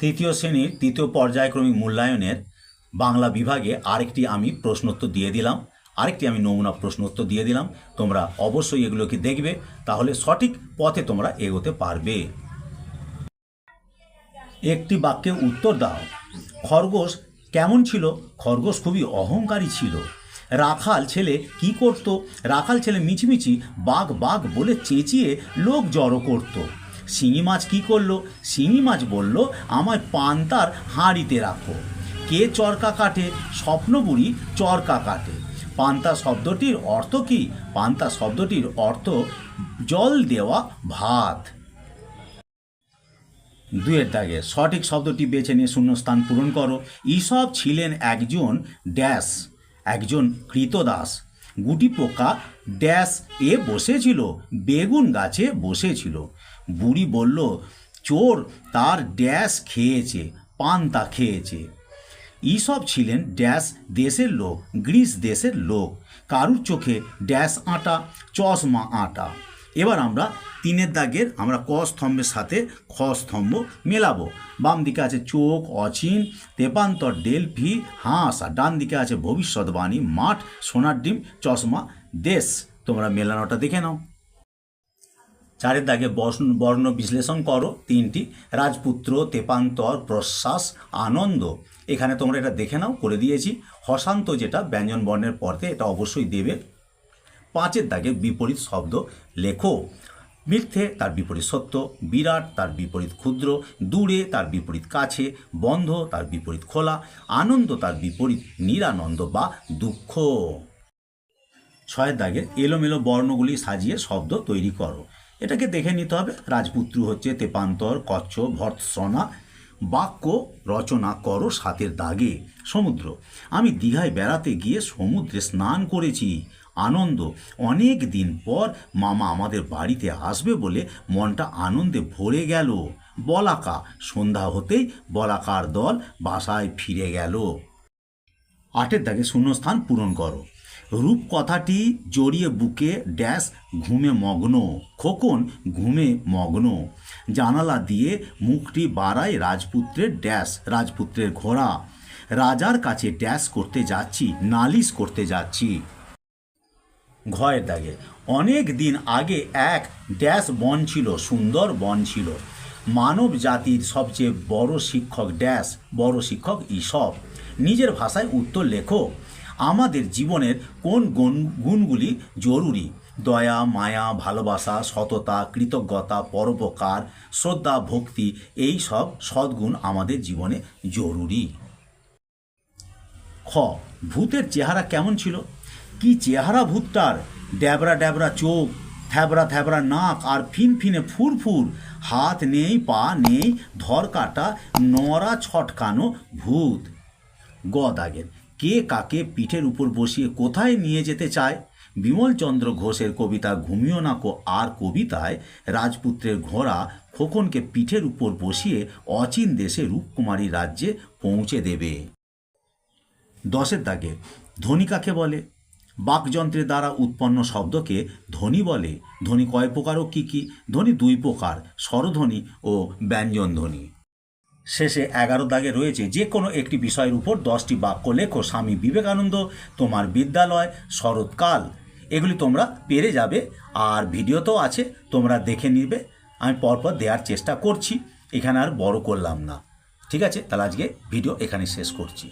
তৃতীয় শ্রেণির তৃতীয় পর্যায়ক্রমিক মূল্যায়নের বাংলা বিভাগে আরেকটি আমি প্রশ্নোত্তর দিয়ে দিলাম, আরেকটি আমি নমুনা প্রশ্নোত্তর দিয়ে দিলাম। তোমরা অবশ্যই এগুলোকে দেখবে, তাহলে সঠিক পথে তোমরা এগোতে পারবে। একটি বাক্যে উত্তর দাও। খরগোশ কেমন ছিল? খরগোশ খুবই অহংকারী ছিল। রাখাল ছেলে কি করত? রাখাল ছেলে মিছিমিছি বাঘ বাঘ বলে চেঁচিয়ে লোক জড়ো করত। শিঙি মাছ কি করল? শিঙি মাছ বলল, আমায় পান্তার হাঁড়িতে রাখো। কে চরকা কাটে? স্বপ্নবুড়ি চরকা কাটে। পান্তা শব্দটির অর্থ কি? পান্তা শব্দটির অর্থ জল দেওয়া ভাত। দুয়ের দাগে, সঠিক শব্দটি বেছে নিয়ে শূন্যস্থান পূরণ করো। ঈশব ছিলেন একজন ড্যাশ একজন কৃতদাস। গুটি পোকা ড্যাশ এ বসেছিল, বেগুন গাছে বসেছিল। বুড়ি বলল, চোর তার ড্যাশ খেয়েছে, পান্তা খেয়েছে। ঈসব ছিলেন ড্যাশ দেশের লোক, গ্রিস দেশের লোক। কারুর চোখে ড্যাশ আটা, চশমা আটা। এবার আমরা তিনের দাগের, আমরা ক স্তম্ভের সাথে খ স্তম্ভ মেলাবো। বাম দিকে আছে চোখ, অচিন, তেপান্তর, ডেলফি, হাঁস, আর ডান দিকে আছে ভবিষ্যৎবাণী, মাঠ, সোনার ডিম, চশমা, দেশ। তোমরা মেলানোটা দেখে নাও। চারের দাগে বর্ণ বিশ্লেষণ করো তিনটি, রাজপুত্র, তেপান্তর প্রশ্বাস আনন্দ। এখানে তোমরা এটা দেখে নাও, করে দিয়েছি। হসান্ত যেটা ব্যঞ্জন বর্ণের পরতে এটা অবশ্যই দেবে। পাঁচের দাগে বিপরীত শব্দ লেখো। মিথ্যে তার বিপরীত সত্য, বিরাট তার বিপরীত ক্ষুদ্র, দূরে তার বিপরীত কাছে, বন্ধ তার বিপরীত খোলা, আনন্দ তার বিপরীত নিরানন্দ বা দুঃখ। ছয়ের দাগের এলোমেলো বর্ণগুলি সাজিয়ে শব্দ তৈরি করো। এটাকে দেখে নিতে হবে। রাজপুত্র হচ্ছে তেপান্তর কচ্ছ ভর্ৎসনা, বাক্য রচনা করো সাতের দাগে। সমুদ্র, আমি দীঘায় বেড়াতে গিয়ে সমুদ্রে স্নান করেছি। আনন্দ, অনেক দিন পর মামা আমাদের বাড়িতে আসবে বলে মনটা আনন্দে ভরে গেল। বলাকা, সন্ধ্যা হতেই বলাকার দল বাসায় ফিরে গেল। আটের দাগে শূন্যস্থান পূরণ করো। রূপ কথাটি জড়িয়ে বুকে ড্যাশ, ঘুমে মগ্ন। খোকন, ঘুমে মগ্ন। জানালা দিয়ে মুখটি বাড়ায় রাজপুত্রের ড্যাশ, রাজপুত্রের ঘোড়া। রাজার কাছে ড্যাশ করতে যাচ্ছি, নালিশ করতে যাচ্ছি। ঘয়ের দাগে, অনেক দিন আগে এক ড্যাশ বন ছিল, সুন্দর বন ছিল। মানব জাতির সবচেয়ে বড় শিক্ষক ড্যাশ, বড় শিক্ষক ইসব। নিজের ভাষায় উত্তর লেখো। আমাদের জীবনের কোন গুণ, গুণগুলি জরুরি? দয়া, মায়া, ভালোবাসা, সততা, কৃতজ্ঞতা, পরোপকার, শ্রদ্ধা, ভক্তি, এই সব সদ্গুণ আমাদের জীবনে জরুরি। খ, ভূতের চেহারা কেমন ছিল? কি চেহারা ভূতটার? ড্যাবরা ড্যাবরা চোখ থ্যাবরা থ্যাবরা নাক আর ফিন ফিনে ফুরফুর। হাত নেই, পা নেই ধর কাটা নড়া ছটকানো ভূত। গ, দাগের। কে কাকে পিঠের উপর বসিয়ে কোথায় নিয়ে যেতে চায়? বিমলচন্দ্র ঘোষের কবিতা ঘুমিও না কো, আর কবিতায় রাজপুত্রের ঘোড়া খোকনকে পিঠের উপর বসিয়ে অচিন দেশে রূপকুমারী রাজ্যে পৌঁছে দেবে। দশের দাগে ধ্বনি কাকে বলে? বাকযন্ত্রের দ্বারা উৎপন্ন শব্দকে ধ্বনি বলে। ধ্বনি কয় প্রকার ও কী কী? ধ্বনি দুই প্রকার, স্বরধ্বনি ও ব্যঞ্জন ধ্বনি শেষে এগারো দাগে রয়েছে যে কোনো একটি বিষয়ের উপর দশটি বাক্য লেখো। স্বামী বিবেকানন্দ, তোমার বিদ্যালয়, শরৎকাল, এগুলি তোমরা পেরে যাবে। আর ভিডিও তো আছে, তোমরা দেখে নিবে। আমি পরপর দেওয়ার চেষ্টা করছি, এখানে আর বড় করলাম না। ঠিক আছে, তাহলে আজকে ভিডিও এখানে শেষ করছি।